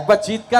একবার চিৎকার